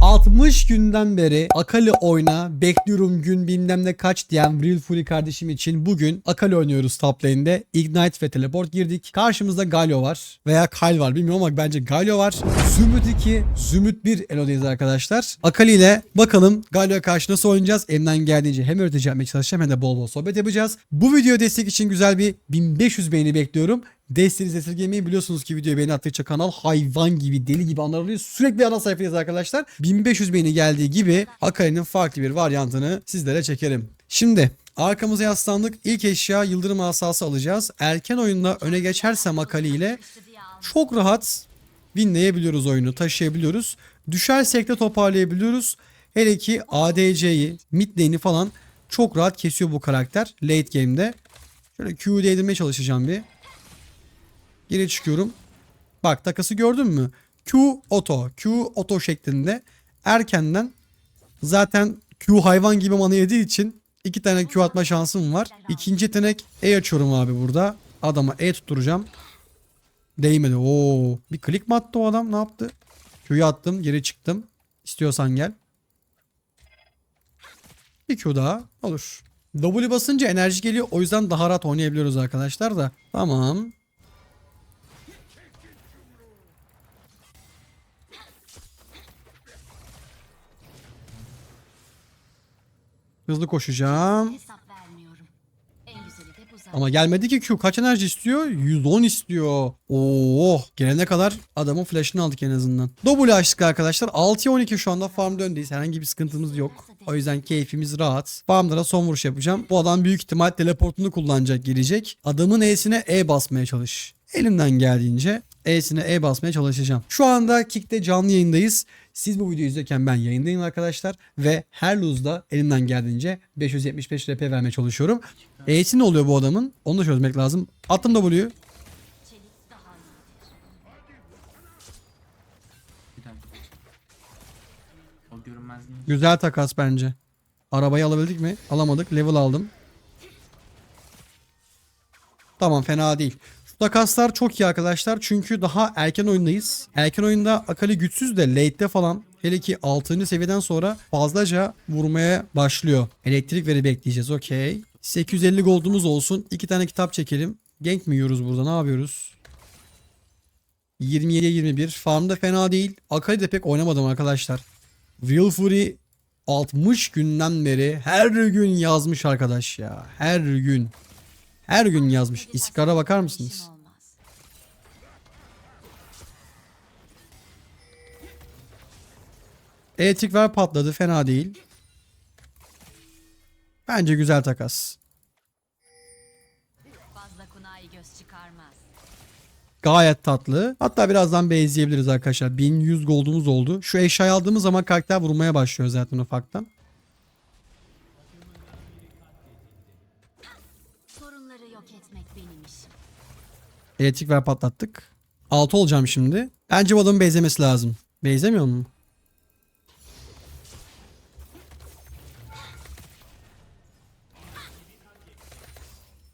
60 günden beri Akali oyna bekliyorum gün bilmem ne kaç diyen Real Fully kardeşim için bugün Akali oynuyoruz top lane'de. Ignite ve teleport girdik. Karşımızda Galio var veya Kyle var bilmiyorum ama bence Galio var. Zümrüt 2, Zümrüt 1 Elo'dayız arkadaşlar. Akali ile bakalım Galio'ya karşı nasıl oynayacağız? Elimden geldiğince hem yapmaya çalışacağım hem de bol bol sohbet yapacağız. Bu video destek için güzel bir 1500 beğeni bekliyorum. Desteğinizi esirgemeyin. Biliyorsunuz ki videoya beğeni attıkça kanal hayvan gibi deli gibi anlar alıyor. Sürekli ana sayfadayız arkadaşlar. 1500 beğeni geldiği gibi Akali'nin farklı bir varyantını sizlere çekerim. Şimdi arkamıza yaslandık. İlk eşya yıldırım asası alacağız. Erken oyunda öne geçersem Akali ile çok rahat winleyebiliyoruz oyunu. Taşıyabiliyoruz. Düşersek de toparlayabiliyoruz. Hele ki ADC'yi, mid lane'i falan çok rahat kesiyor bu karakter late game'de. Şöyle Q'yu değdirmeye çalışacağım bir. Geri çıkıyorum. Bak takası gördün mü? Q auto. Q auto şeklinde erkenden zaten Q hayvan gibi mana yediği için iki tane Q atma şansım var. İkinci yetenek E açıyorum abi burada. Adama E tutturacağım. Değmedi. Oo. Bir klik mi attı o adam? Ne yaptı? Q'yu attım. Geri çıktım. İstiyorsan gel. Bir Q daha. Olur. W basınca enerji geliyor. O yüzden daha rahat oynayabiliyoruz arkadaşlar da. Tamam. Hızlı koşacağım. Ama gelmedi ki Q. Kaç enerji istiyor? 110 istiyor. Oo, gelene kadar adamın flash'ını aldık en azından. W açtık arkadaşlar. 6'ya 12 şu anda farm döndeyiz. Herhangi bir sıkıntımız yok. O yüzden keyfimiz rahat. Farmlara son vuruş yapacağım. Bu adam büyük ihtimal teleportunu kullanacak gelecek. Adamın E'sine E basmaya çalış. Elimden geldiğince E'sine E basmaya çalışacağım. Şu anda Kick'te canlı yayındayız. Siz bu videoyu izlerken ben yayındayım arkadaşlar. Ve her lose'da elimden geldiğince 575 RP vermeye çalışıyorum. E'si ne oluyor bu adamın? Onu da çözmek lazım. Attım W'yu. Güzel takas bence. Arabayı alabildik mi? Alamadık. Level aldım. Tamam fena değil. Takaslar çok iyi arkadaşlar. Çünkü daha erken oyundayız. Erken oyunda Akali güçsüz de late'de falan hele ki 6. seviyeden sonra fazlaca vurmaya başlıyor. Elektrik veri bekleyeceğiz. Okey. 850 gold'umuz olsun. İki tane kitap çekelim. Gank mi yiyoruz burada? Ne yapıyoruz? 27'ye 21. Farmda fena değil. Akali de pek oynamadım arkadaşlar. Real Fury 60 günden beri her gün yazmış arkadaş ya. Her gün. Her gün yazmış. İstikrara bakar mısınız? Elektrik ver patladı. Fena değil. Bence güzel takas. Gayet tatlı. Hatta birazdan base'leyebiliriz arkadaşlar. 1100 gold'umuz oldu. Şu eşyayı aldığımız zaman karakter vurmaya başlıyor zaten ufaktan. Elektrik ver patlattık. 6 olacağım şimdi. Bence bu adamın base'lemesi lazım. Base'lemiyor mu?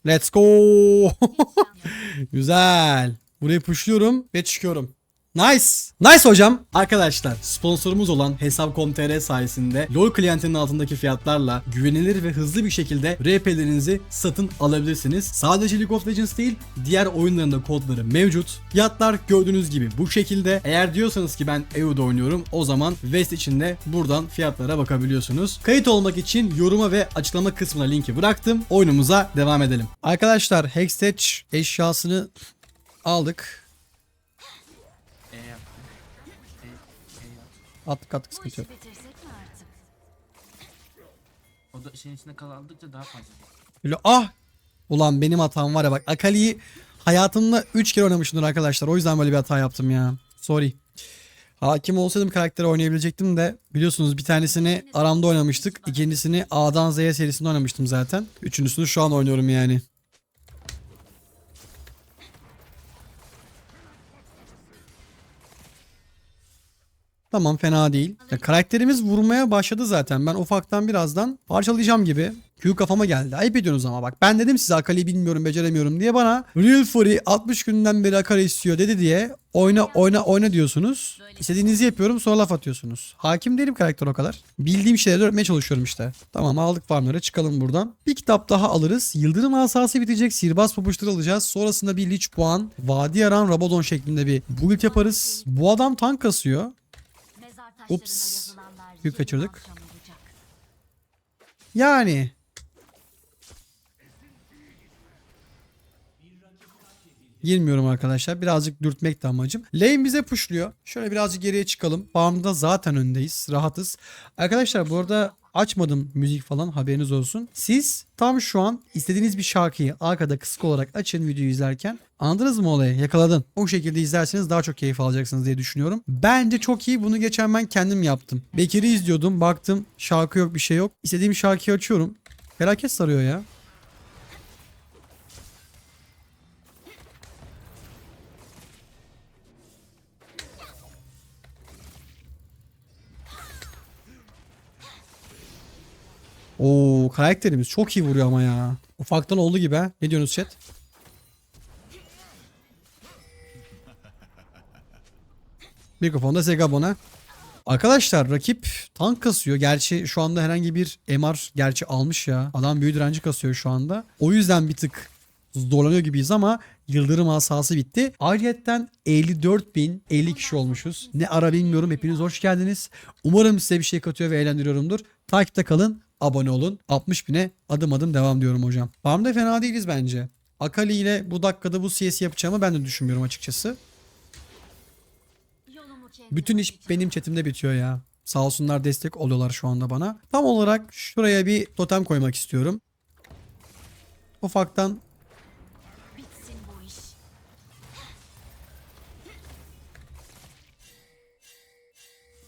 Let's go. Güzel. Burayı pushluyorum ve çıkıyorum. Nice. Nice hocam. Arkadaşlar sponsorumuz olan Hesap.com.tr sayesinde LoL klientinin altındaki fiyatlarla güvenilir ve hızlı bir şekilde RP'lerinizi satın alabilirsiniz. Sadece League of Legends değil diğer oyunların da kodları mevcut. Fiyatlar gördüğünüz gibi bu şekilde. Eğer diyorsanız ki ben EU'da oynuyorum o zaman West içinde buradan fiyatlara bakabiliyorsunuz. Kayıt olmak için yoruma ve açıklama kısmına linki bıraktım. Oyunumuza devam edelim. Arkadaşlar Hextech eşyasını aldık. Attık attık sıkıntı yok. bitirsek mi artık? O da şeyin içinde kaldıkça daha fazla. Böyle ah! Ulan benim hatam var ya bak Akali'yi hayatımda 3 kere oynamışımdır arkadaşlar. O yüzden böyle bir hata yaptım ya. Sorry. Hakim olsaydım karakteri oynayabilecektim de biliyorsunuz bir tanesini aramda oynamıştık. İkincisini A'dan Z'ye serisinde oynamıştım zaten. Üçüncüsünü şu an oynuyorum yani. Tamam fena değil. Ya, karakterimiz vurmaya başladı zaten. Ben ufaktan birazdan parçalayacağım gibi. Q kafama geldi. Ayıp ediyorsunuz ama bak. Ben dedim size Akali'yi bilmiyorum, beceremiyorum diye bana Real Fury 60 günden beri Akali istiyor dedi diye oyna oyna oyna diyorsunuz. İstediğinizi yapıyorum sonra laf atıyorsunuz. Hakim değilim karakter o kadar. Bildiğim şeyleri öğretmeye çalışıyorum işte. Tamam aldık farmları çıkalım buradan. Bir kitap daha alırız. Yıldırım asası bitecek. Sihirbaz pabuçları alacağız. Sonrasında bir Lich puan. Vadi Aran Rabadon şeklinde bir build yaparız. Bu adam tank kasıyor. Ups. yazılanlar Yük yarın kaçırdık. Yani. Girmiyorum arkadaşlar. Birazcık dürtmek de amacım. Lane bize pushluyor. Şöyle birazcık geriye çıkalım. Farmda zaten öndeyiz. Rahatız. Arkadaşlar bu arada açmadım müzik falan haberiniz olsun. Siz tam şu an istediğiniz bir şarkıyı arkada kısık olarak açın videoyu izlerken. Anladınız mı olayı? Yakaladın. O şekilde izlerseniz daha çok keyif alacaksınız diye düşünüyorum. Bence çok iyi. Bunu geçen ben kendim yaptım. Bekir'i izliyordum. Baktım şarkı yok bir şey yok. İstediğim şarkıyı açıyorum. Felaket sarıyor ya. Oo karakterimiz çok iyi vuruyor ama ya. Ufaktan oldu gibi ha. Ne diyorsunuz chat? Mikrofonda Segabon'a. Arkadaşlar rakip tank kasıyor. Gerçi şu anda herhangi bir MR gerçi almış ya. Adam büyü direnci kasıyor şu anda. O yüzden bir tık zorlanıyor gibiyiz ama yıldırım asası bitti. Ayrıyetten 54.050 kişi olmuşuz. Ne ara bilmiyorum. Hepiniz hoş geldiniz. Umarım size bir şey katıyor ve eğlendiriyorumdur. Takipte kalın. Abone olun. 60 bine adım adım devam diyorum hocam. Farmda fena değiliz bence. Akali ile bu dakikada bu CS yapacağımı ben de düşünmüyorum açıkçası. Bütün iş benim chatimde bitiyor ya. Sağ olsunlar destek oluyorlar şu anda bana. Tam olarak şuraya bir totem koymak istiyorum. Ufaktan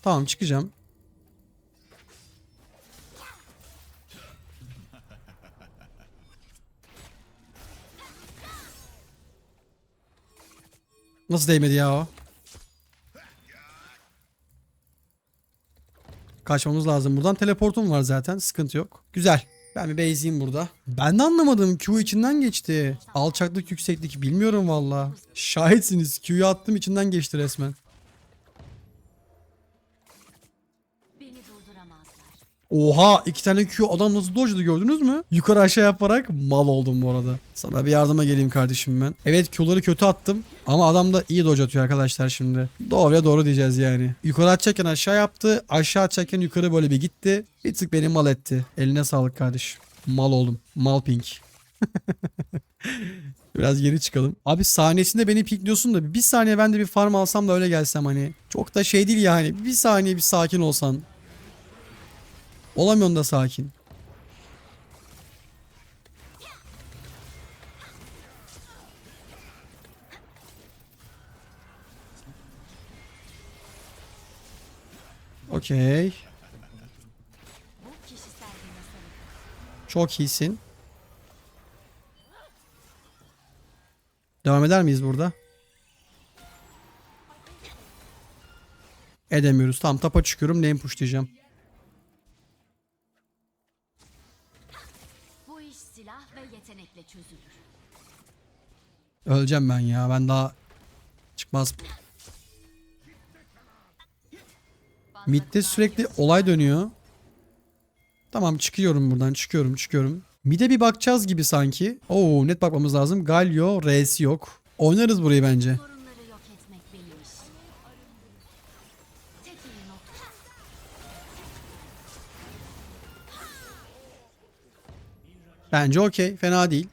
tamam çıkacağım. Nasıl değmedi ya o? Kaçmamız lazım buradan. Teleportum var zaten. Sıkıntı yok. Güzel. Ben bir base'iyim burada. Ben de anlamadım. Q içinden geçti. Alçaklık yükseklik bilmiyorum valla. Şahitsiniz. Q'yu attım içinden geçti resmen. Oha iki tane Q adam nasıl dodge'du gördünüz mü? Yukarı aşağı yaparak mal oldum bu arada. Sana bir yardıma geleyim kardeşim ben. Evet Q'ları kötü attım ama adam da iyi dodge atıyor arkadaşlar şimdi. Doğruya doğru diyeceğiz yani. Yukarı atacakken aşağı yaptı. Aşağı atacakken yukarı böyle bir gitti. Bir tık beni mal etti. Eline sağlık kardeşim. Mal oldum. Mal pink. Biraz geri çıkalım. Abi sahnesinde beni pikliyorsun da bir saniye ben de bir farm alsam da öyle gelsem hani. Çok da şey değil yani. Bir saniye bir sakin olsan. Olamıyorsun da sakin. Okey. Çok iyisin. Devam eder miyiz burada? Edemiyoruz. Tamam tapa çıkıyorum. Lane push diyeceğim. Öleceğim ben ya. Ben daha çıkmaz. Mid'de sürekli olay dönüyor. Tamam çıkıyorum buradan. Çıkıyorum çıkıyorum. Mid'e bir bakacağız gibi sanki. Oo net bakmamız lazım. Galio R'si yok. Oynarız burayı bence. Bence okey. Fena değil.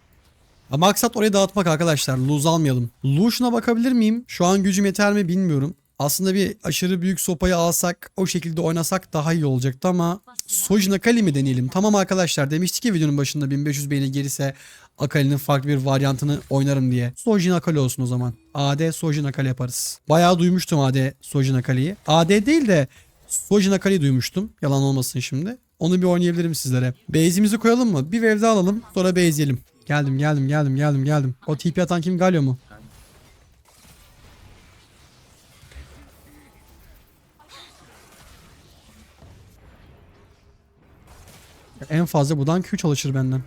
Maksat orayı dağıtmak arkadaşlar. Lose almayalım. Lucian'a bakabilir miyim? Şu an gücüm yeter mi bilmiyorum. Aslında bir aşırı büyük sopayı alsak o şekilde oynasak daha iyi olacaktı ama Sojin Akali mi deneyelim? Tamam arkadaşlar demiştik ya videonun başında 1500 beğeni gelirse Akali'nin farklı bir varyantını oynarım diye. Sojin Akali olsun o zaman. AD Sojin Akali yaparız. Bayağı duymuştum AD Sojin Akali'yi. AD değil de Sojin Akali'yi duymuştum. Yalan olmasın şimdi. Onu bir oynayabilirim sizlere. Base'imizi koyalım mı? Bir wave alalım. Sonra base'leyelim. Geldim geldim geldim geldim geldim. O TP atan kim Galio mu? En fazla buradan Q çalışır benden.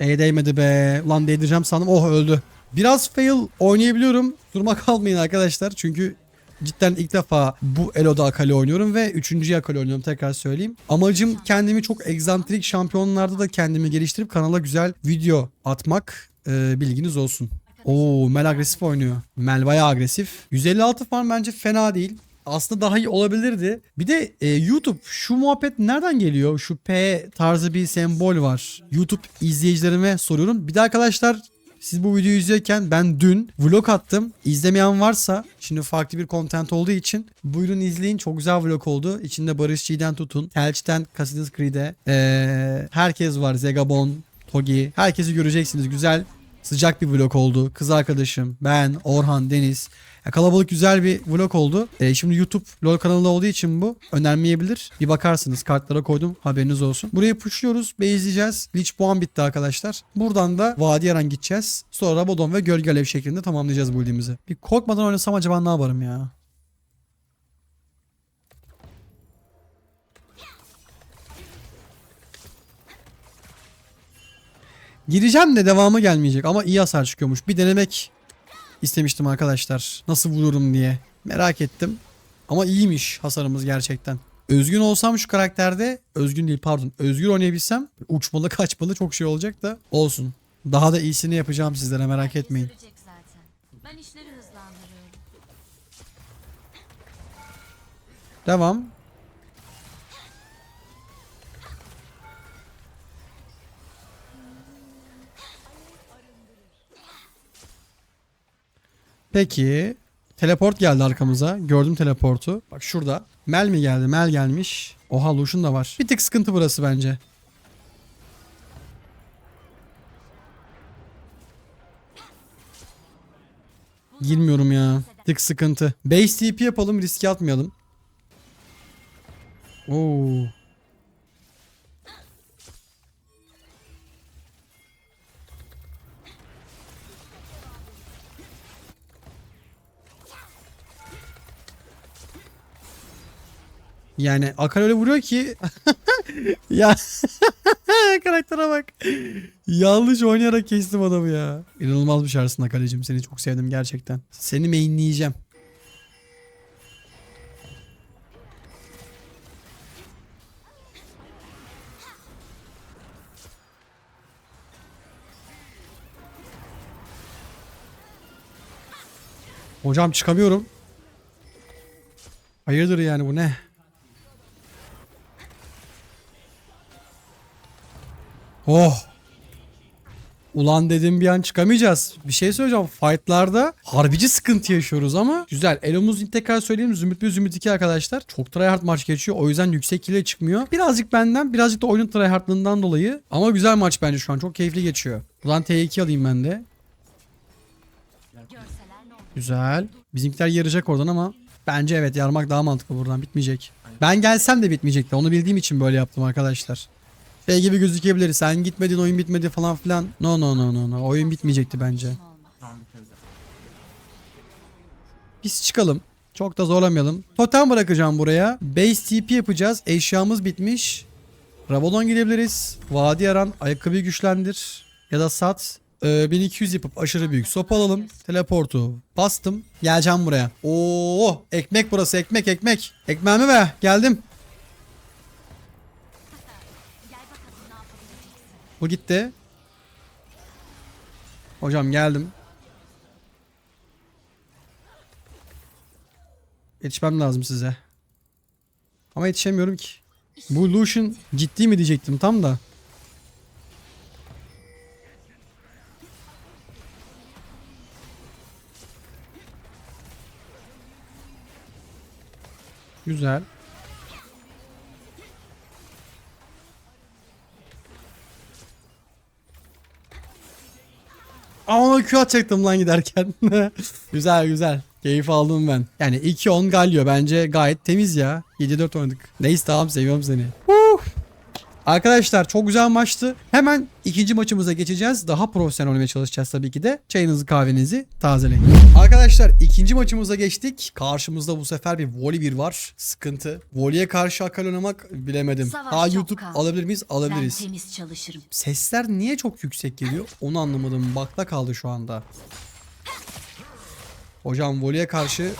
E değmedi be. Ulan değdireceğim sandım. Oh öldü. Biraz fail oynayabiliyorum. Durma kalmayın arkadaşlar. Çünkü cidden ilk defa bu Elo'da Akali oynuyorum ve 3. Akali oynuyorum tekrar söyleyeyim. Amacım kendimi çok egzantrik şampiyonlarda da kendimi geliştirip kanala güzel video atmak. Ee, bilginiz olsun. Oo Mel agresif oynuyor. Mel bayağı agresif. 156 farm bence fena değil. Aslında daha iyi olabilirdi. Bir de e, YouTube şu muhabbet nereden geliyor? Şu P tarzı bir sembol var. YouTube izleyicilerime soruyorum. Bir de arkadaşlar siz bu videoyu izlerken ben dün vlog attım. İzlemeyen varsa şimdi farklı bir content olduğu için buyurun izleyin. Çok güzel vlog oldu. İçinde Barış G'den tutun. Telç'ten Cassidy's Creed'e ee, herkes var. Zegabon, Togi. Herkesi göreceksiniz. Güzel sıcak bir vlog oldu. Kız arkadaşım, ben, Orhan, Deniz. Ya kalabalık güzel bir vlog oldu. E, şimdi YouTube LoL kanalı olduğu için bu önermeyebilir. Bir bakarsınız kartlara koydum haberiniz olsun. Burayı pushluyoruz. Beyzleyeceğiz. Lich puan bitti arkadaşlar. Buradan da Vadi Yaran gideceğiz. Sonra Rabadon ve Gölge Alev şeklinde tamamlayacağız bu build'imizi. Bir korkmadan oynasam acaba ne yaparım ya? Gireceğim de devamı gelmeyecek ama iyi hasar çıkıyormuş. Bir denemek istemiştim arkadaşlar. Nasıl vururum diye. Merak ettim. Ama iyiymiş hasarımız gerçekten. Özgün olsam şu karakterde, özgün değil pardon, özgür oynayabilsem uçmalı kaçmalı çok şey olacak da olsun. Daha da iyisini yapacağım sizlere merak etmeyin. Devam. Peki. Teleport geldi arkamıza. Gördüm teleportu. Bak şurada. Mel mi geldi? Mel gelmiş. Oha Lucian da var. Bir tık sıkıntı burası bence. Girmiyorum ya. Tık sıkıntı. Base TP yapalım riske atmayalım. Oo. Yani Akal öyle vuruyor ki ya karaktere bak. Yanlış oynayarak kestim adamı ya. İnanılmaz bir şarjısın Akal'cim. Seni çok sevdim gerçekten. Seni mainleyeceğim. Hocam çıkamıyorum. Hayırdır yani bu ne? Oh. Ulan dedim bir an çıkamayacağız. Bir şey söyleyeceğim. Fightlarda harbici sıkıntı yaşıyoruz ama güzel. Elomuz tekrar söyleyeyim. Zümrüt 1 Zümrüt 2 arkadaşlar. Çok tryhard maç geçiyor. O yüzden yüksek kile çıkmıyor. Birazcık benden birazcık da oyunun tryhardlığından dolayı. Ama güzel maç bence şu an. Çok keyifli geçiyor. Ulan T2 alayım ben de. Güzel. Bizimkiler yarayacak oradan ama bence evet yarmak daha mantıklı buradan bitmeyecek. Ben gelsem de bitmeyecekti. Onu bildiğim için böyle yaptım arkadaşlar. Şey gibi gözükebilir. Sen gitmedin oyun bitmedi falan filan. No no no no no. Oyun bitmeyecekti bence. Biz çıkalım. Çok da zorlamayalım. Totem bırakacağım buraya. Base TP yapacağız. Eşyamız bitmiş. Ravalon gidebiliriz. Vadi Yaran ayakkabıyı güçlendir. Ya da sat. Ee, 1200 yapıp aşırı büyük sopa alalım. Teleportu bastım. Geleceğim buraya. Oo, ekmek burası ekmek ekmek. Ekmeğimi be geldim. Bu gitti. Hocam geldim. Yetişmem lazım size. Ama yetişemiyorum ki. Bu Lucian ciddi mi diyecektim tam da. Güzel. Ama Q atacaktım lan giderken. güzel güzel. Keyif aldım ben. Yani 2-10 Galio bence gayet temiz ya. 7-4 oynadık. Neyse tamam seviyorum seni. Huh. Arkadaşlar çok güzel maçtı. Hemen ikinci maçımıza geçeceğiz. Daha profesyonel oynamaya çalışacağız tabii ki de. Çayınızı kahvenizi tazeleyin. Arkadaşlar ikinci maçımıza geçtik. Karşımızda bu sefer bir voli bir var. Sıkıntı. Voliye karşı akal oynamak bilemedim. Savaş Ha YouTube kaldı. alabilir miyiz? Ben Alabiliriz. temiz çalışırım. Sesler niye çok yüksek geliyor? Onu anlamadım. Bakta kaldı şu anda. Hocam voleye karşı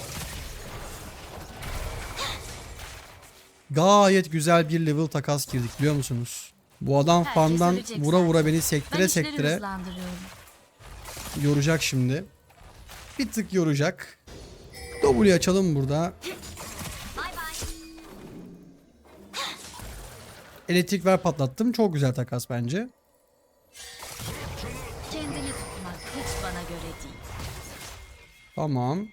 gayet güzel bir level takas girdik biliyor musunuz? Bu adam Herkes ölecek vura vura beni Ben sektire işleri sektire hızlandırıyorum. yoracak şimdi. Bir tık yoracak. W açalım burada. Elektrik ver patlattım. Çok güzel takas bence. Kendini tutmak hiç bana göre değil. Tamam.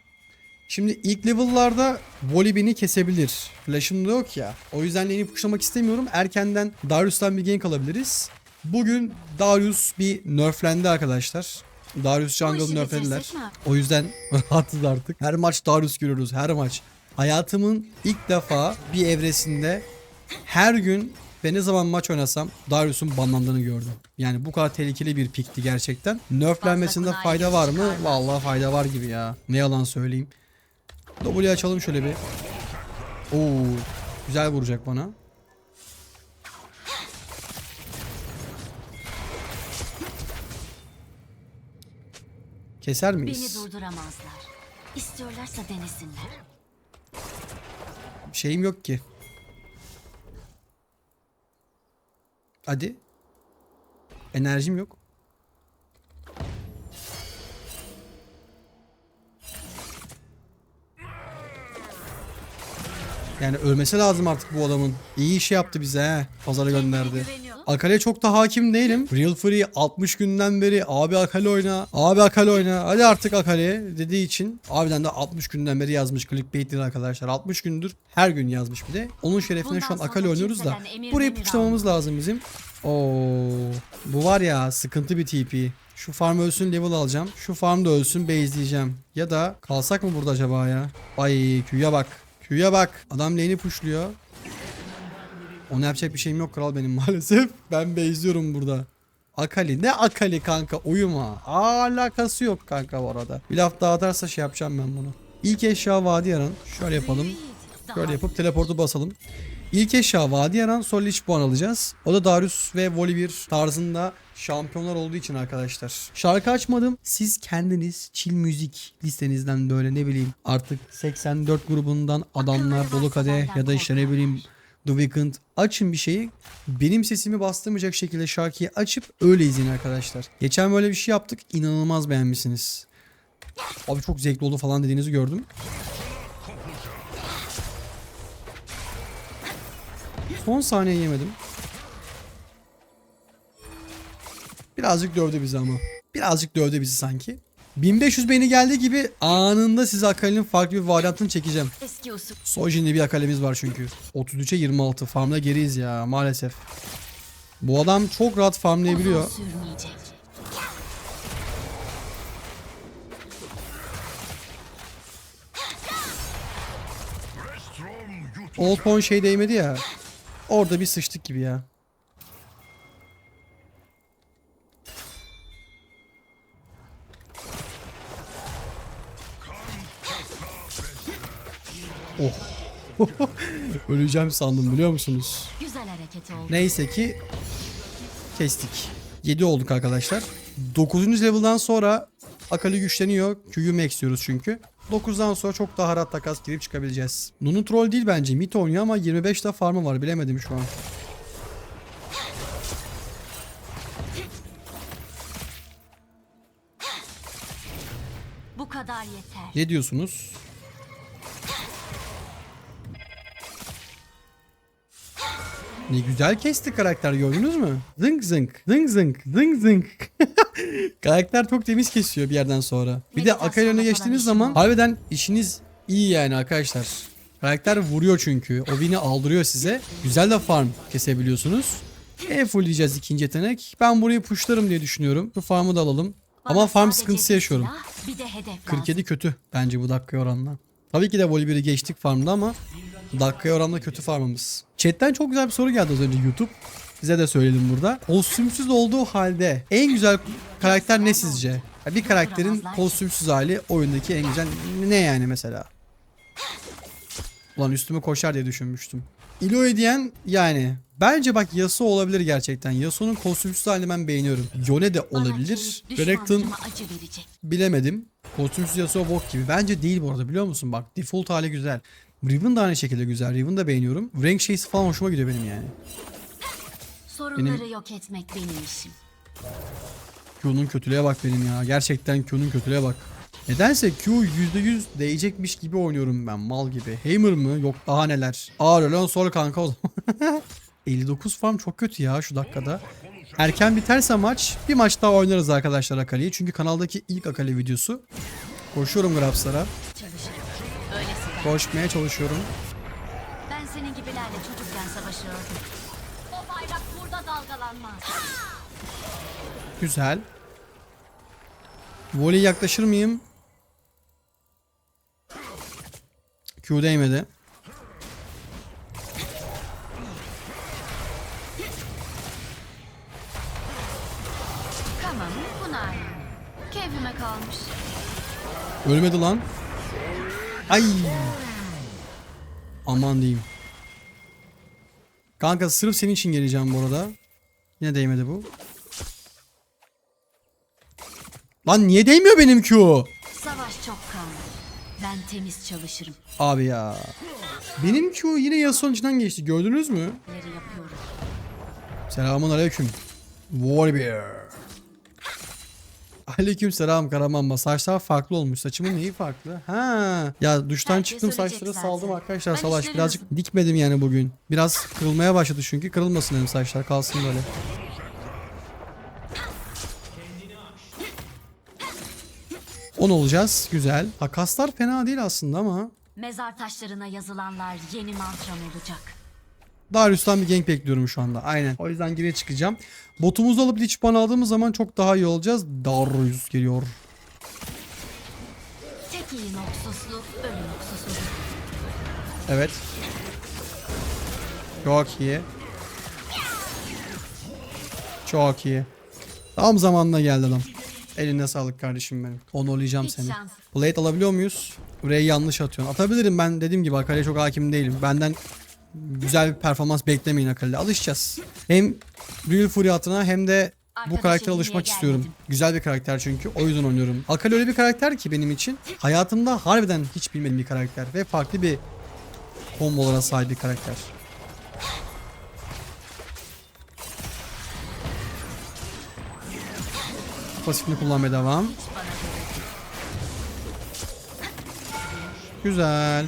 Şimdi ilk level'larda Voli beni kesebilir. Flash'ım da yok ya. O yüzden lane'i pushlamak istemiyorum. Erkenden Darius'tan bir gank alabiliriz. Bugün Darius bir nerflendi arkadaşlar. Darius jungle nerflediler. O yüzden rahatız artık. Her maç Darius görüyoruz. Her maç. Hayatımın ilk defa bir evresinde her gün ve ne zaman maç oynasam Darius'un banlandığını gördüm. Yani bu kadar tehlikeli bir pikti gerçekten. Nerflenmesinde fayda var mı? çıkarmaz. Vallahi fayda var gibi ya. Ne yalan söyleyeyim. W açalım şöyle bir. Oo, güzel vuracak bana. Keser Beni miyiz? durduramazlar. İstiyorlarsa denesinler. Şeyim yok ki. Hadi. Enerjim yok. Yani ölmesi lazım artık bu adamın. İyi iş yaptı bize he. Pazara gönderdi. Akale çok da hakim değilim. Real Free 60 günden beri abi Akale oyna, abi Akale oyna. Hadi artık Akale dediği için abiden de 60 günden beri yazmış clickbait'tir arkadaşlar. 60 gündür her gün yazmış bir de. Onun şerefine Bundan şu an Akale oynuyoruz da. Burayı puşlamamız lazım bizim. Oo, bu var ya sıkıntı bir TP. Şu farm ölsün level alacağım. Şu farm da ölsün base'leyeceğim. Ya da kalsak mı burada acaba ya? Ay Q'ya bak. Q'ya bak. Adam lane'i pushluyor. Ona yapacak bir şeyim yok kral benim maalesef. Ben base'liyorum burada. Akali ne Akali kanka uyuma. Alakası yok kanka bu arada. Bir laf daha atarsa şey yapacağım ben bunu. İlk eşya vadi yaran. Şöyle yapalım. Şöyle yapıp teleportu basalım. İlk eşya Vadi Yaran sol iç puan alacağız. O da Darius ve Volibear tarzında şampiyonlar olduğu için arkadaşlar. Şarkı açmadım. Siz kendiniz chill müzik listenizden böyle ne bileyim artık 84 grubundan adamlar dolu kadeh ya da işte ne bileyim The Weeknd açın bir şeyi benim sesimi bastırmayacak şekilde şarkıyı açıp öyle izleyin arkadaşlar. Geçen böyle bir şey yaptık inanılmaz beğenmişsiniz. Abi çok zevkli oldu falan dediğinizi gördüm. Son saniye yemedim. Birazcık dövdü bizi ama. Birazcık dövdü bizi sanki. 1500 beni geldi gibi anında size Akali'nin farklı bir varyantını çekeceğim. Sojin'li bir Akali'miz var çünkü. 33'e 26 farmda geriyiz ya maalesef. Bu adam çok rahat farmlayabiliyor. Old Point şey değmedi ya. Orada bir sıçtık gibi ya. Oh. Öleceğim sandım biliyor musunuz? Güzel hareket oldu. Neyse ki kestik. 7 olduk arkadaşlar. 9. level'dan sonra Akali güçleniyor. Q'yu max diyoruz çünkü. 9'dan sonra çok daha rahat takas girip çıkabileceğiz. Nunu troll değil bence. Mid oynuyor ama 25 de farmı var. Bilemedim şu an. Bu kadar yeter. Ne diyorsunuz? Ne güzel kesti karakter gördünüz mü? Zınk zınk, zınk zınk, zınk zınk. karakter çok temiz kesiyor bir yerden sonra. Bir de falan geçtiğiniz zaman harbiden işiniz iyi yani arkadaşlar. Karakter vuruyor çünkü. O win'i aldırıyor size. Güzel de farm kesebiliyorsunuz. E full diyeceğiz ikinci yetenek. Ben burayı pushlarım diye düşünüyorum. Bu farmı da alalım. Ama farm sıkıntısı yaşıyorum. silah, Bir de hedef 47 lazım. kötü bence bu dakikaya oranla. Tabii ki de Volibear'ı geçtik farmda ama dakikaya oranla kötü farmımız. Chat'ten çok güzel bir soru geldi az önce YouTube. Size de söyledim burada. Kostümsüz olduğu halde en güzel karakter ne sizce? Bir karakterin kostümsüz hali oyundaki en güzel ne yani mesela? Ulan üstüme koşar diye düşünmüştüm. Iloy diyen yani bence bak Yasuo olabilir gerçekten. Yasuo'nun kostümsüz halini ben beğeniyorum. Yone de olabilir. verecek. bilemedim. Kostümsüz Yasuo bok gibi. Bence değil bu arada biliyor musun? Bak default hali güzel. Riven da aynı şekilde güzel. Riven da beğeniyorum. Rank şeysi falan hoşuma gidiyor benim yani. Sorunları yok etmek benim işim. Q'nun kötülüğe bak benim ya. Gerçekten Q'nun kötülüğe bak. Nedense Q %100 değecekmiş gibi oynuyorum ben mal gibi. Hammer mı? Yok daha neler. Ağır ölen sol kanka o zaman. 59 farm çok kötü ya şu dakikada. Erken biterse maç bir maç daha oynarız arkadaşlar Akali'yi. Çünkü kanaldaki ilk Akali videosu. Koşuyorum Grabs'lara. Koşmaya çalışıyorum. Ben senin gibilerle çocukken savaşıyordum. O bayrak burada dalgalanmaz. Güzel. Voley yaklaşır mıyım? Q değmedi. Tamam, bunlar. Keyfime kalmış. Ölmedi lan. Ay. Aman diyeyim. Kanka sırf senin için geleceğim bu arada. Yine değmedi bu. Lan niye değmiyor benim Q? Savaş çok kan. Ben temiz çalışırım. Abi ya. Benim Q yine Yasuo'nun içinden geçti. Gördünüz mü? Selamun aleyküm. Warrior. Aleyküm selam Karaman. Saçlar farklı olmuş. Saçımın neyi farklı? Ha. Ya duştan Herkes çıktım saçları zaten. saldım arkadaşlar. Ben Salaş birazcık dikmedim yani bugün. Biraz kırılmaya başladı çünkü. Kırılmasın dedim saçlar kalsın böyle. On olacağız. Güzel. Hakaslar fena değil aslında ama. Mezar taşlarına yazılanlar yeni mantram olacak. Darius'tan bir gank bekliyorum şu anda. Aynen. O yüzden geriye çıkacağım. Botumuzu alıp Lich puan aldığımız zaman çok daha iyi olacağız. Darius geliyor. Evet. Çok iyi. Çok iyi. Tam zamanına geldi adam. Eline sağlık kardeşim benim. Onurlayacağım seni. Plate alabiliyor muyuz? Burayı yanlış atıyorsun. Atabilirim ben dediğim gibi Akali'ye çok hakim değilim. Benden güzel bir performans beklemeyin Akali'de. Alışacağız. Hem Real Fury atına hem de bu karaktere alışmak istiyorum. Güzel bir karakter çünkü. O yüzden oynuyorum. Akali öyle bir karakter ki benim için. Hayatımda harbiden hiç bilmediğim bir karakter. Ve farklı bir kombolara sahip bir karakter. Pasifini kullanmaya devam. Güzel.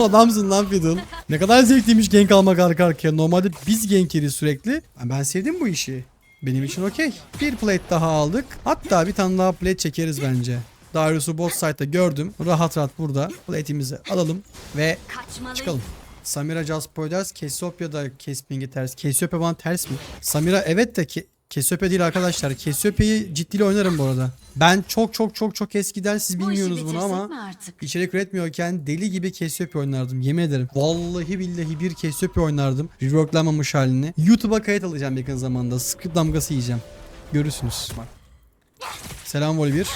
Adamsın lan Fiddle. Ne kadar zevkliymiş gank almak arka arkaya. Normalde biz gank yeriz sürekli. Ben sevdim bu işi. Benim için okey. Bir plate daha aldık. Hatta bir tane daha plate çekeriz bence. Darius'u boss site'da gördüm. Rahat rahat burada. Plate'imizi alalım ve çıkalım. Samira Jasper ders, Cassiopeia da Casping'e ters. Cassiopeia bana ters mi? Samira evet de ki Cassiopeia değil arkadaşlar. Cassiopeia'yı ciddiyle oynarım bu arada. Ben çok çok çok çok eskiden siz Bu işi bilmiyorsunuz bunu bitirsek ama artık? içerik üretmiyorken deli gibi Cassiopeia oynardım yemin ederim. Vallahi billahi bir Cassiopeia oynardım. Reworklanmamış halini. YouTube'a kayıt alacağım yakın zamanda. Script damgası yiyeceğim. Görürsünüz. Bak. Selam Vol 1.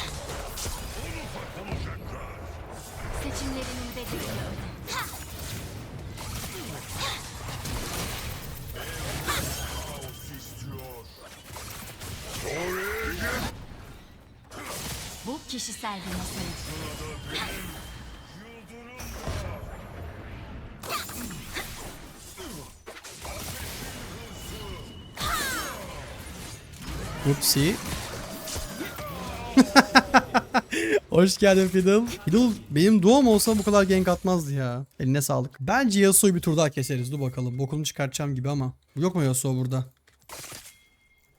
Bu kişisel bir mesele. Upsi. Hoş geldin Fiddle. Fiddle benim doğum olsa bu kadar gank atmazdı ya. Eline sağlık. Bence Yasuo'yu bir tur daha keseriz. Dur bakalım. Bokunu çıkartacağım gibi ama. Yok mu Yasuo burada?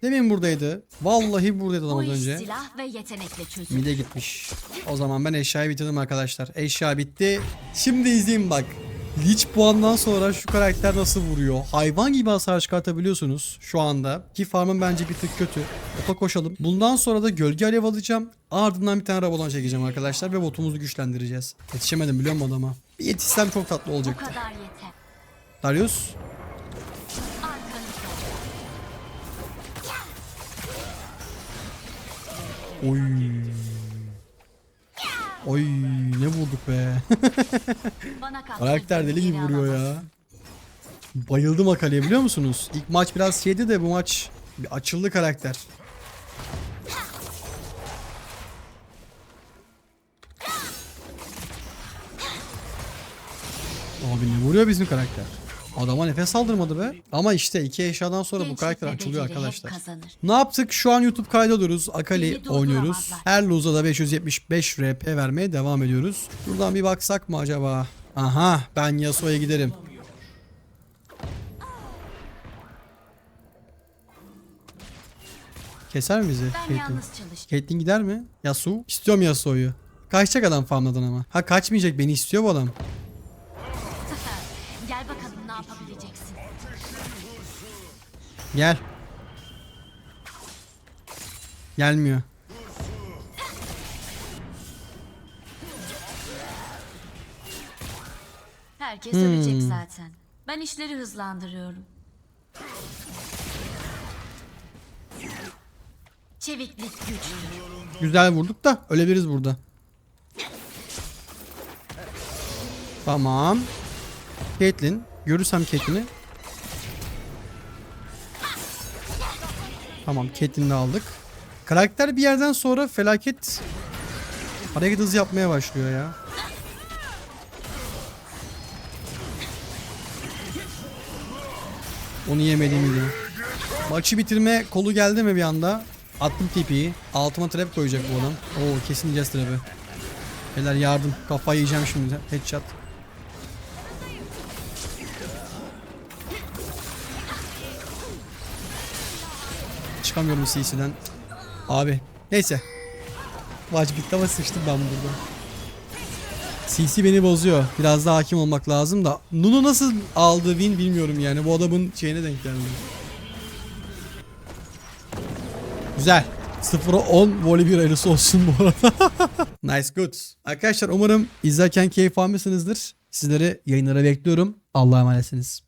Demin buradaydı. Vallahi buradaydı Bu az önce. silah ve yetenekle çözülür. Mide gitmiş. O zaman ben eşyayı bitirdim arkadaşlar. Eşya bitti. Şimdi izleyin bak. Lich puandan sonra şu karakter nasıl vuruyor? Hayvan gibi hasar çıkartabiliyorsunuz şu anda. Ki farmın bence bir tık kötü. Opa koşalım. Bundan sonra da gölge alev alacağım. Ardından bir tane rabolon çekeceğim arkadaşlar ve botumuzu güçlendireceğiz. Yetişemedim biliyor musun adama? Bir yetişsem çok tatlı Bu olacak. kadar yeter. Darius. Oy. Oy ne vurduk be. Karakter deli gibi vuruyor ya. Bayıldım Akali'ye biliyor musunuz? İlk maç biraz şeydi de bu maç bir açıldı karakter. Abi ne vuruyor bizim karakter? Adama nefes aldırmadı be. Ama işte iki eşyadan sonra bu karakter açılıyor arkadaşlar. Ne yaptık? Şu an YouTube kaydoluyoruz. Akali oynuyoruz. Her lose'a da 575 RP vermeye devam ediyoruz. Buradan bir baksak mı acaba? Aha ben Yasuo'ya giderim. Keser mi bizi? Caitlyn? Caitlyn gider mi? Yasuo? İstiyorum Yasuo'yu. Kaçacak adam farmladan ama. Ha kaçmayacak beni istiyor bu adam. Gel. Gelmiyor. Herkes Hmm. ölecek zaten. Ben işleri hızlandırıyorum. Çeviklik güçtür. Güzel vurduk da ölebiliriz burada. Tamam. Caitlyn. Görürsem Caitlyn'i. Tamam Caitlyn'i de aldık. Karakter bir yerden sonra felaket hareket hızı yapmaya başlıyor ya. Onu yemedim yine. Maçı bitirme kolu geldi mi bir anda? Attım TP'yi. Altıma trap koyacak bu adam. Oo kesin yiyeceğiz trap'i. Beyler yardım. Kafayı yiyeceğim şimdi. Headshot. Çıkamıyorum CC'den. Abi. Neyse. Bitti ama sıçtım ben burada. CC beni bozuyor. Biraz daha hakim olmak lazım da. Nunu nasıl aldı win bilmiyorum yani. Bu adamın şeyine denk geldi. Güzel. 0'a 10 voley bir arası olsun bu arada. nice good. Arkadaşlar umarım izlerken keyif almışsınızdır. Sizleri yayınlara bekliyorum. Allah'a emanetsiniz.